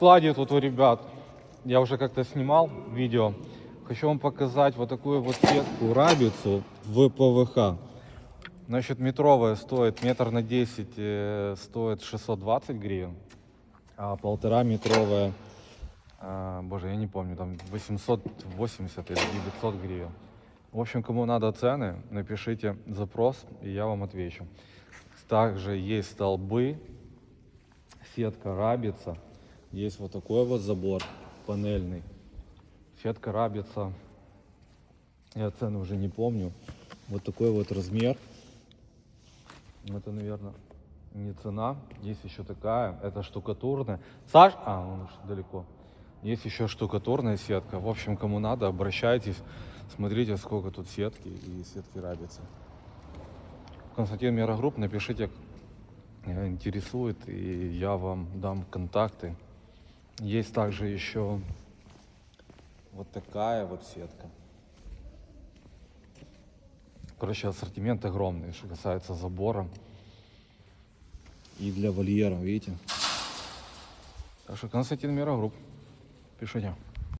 складе тут у ребят, я уже как-то снимал видео, хочу вам показать вот такую вот сетку рабицу в ПВХ. Значит, метровая стоит метр на 10, э, стоит 620 гривен, а полтора метровая, а, боже, я не помню, там 880 или 900 гривен. В общем, кому надо цены, напишите запрос, и я вам отвечу. Также есть столбы, сетка рабица, есть вот такой вот забор панельный. Сетка рабица, я цены уже не помню. Вот такой вот размер. Это, наверное, не цена. Есть еще такая, это штукатурная. Саш, а, он уж далеко. Есть еще штукатурная сетка. В общем, кому надо, обращайтесь. Смотрите, сколько тут сетки и сетки рабицы. Константин Мирогрупп, напишите, э, интересует, и я вам дам контакты. Есть также еще вот такая вот сетка. Короче, ассортимент огромный, что касается забора. И для вольера, видите? Так что Константин Мирогрупп, пишите.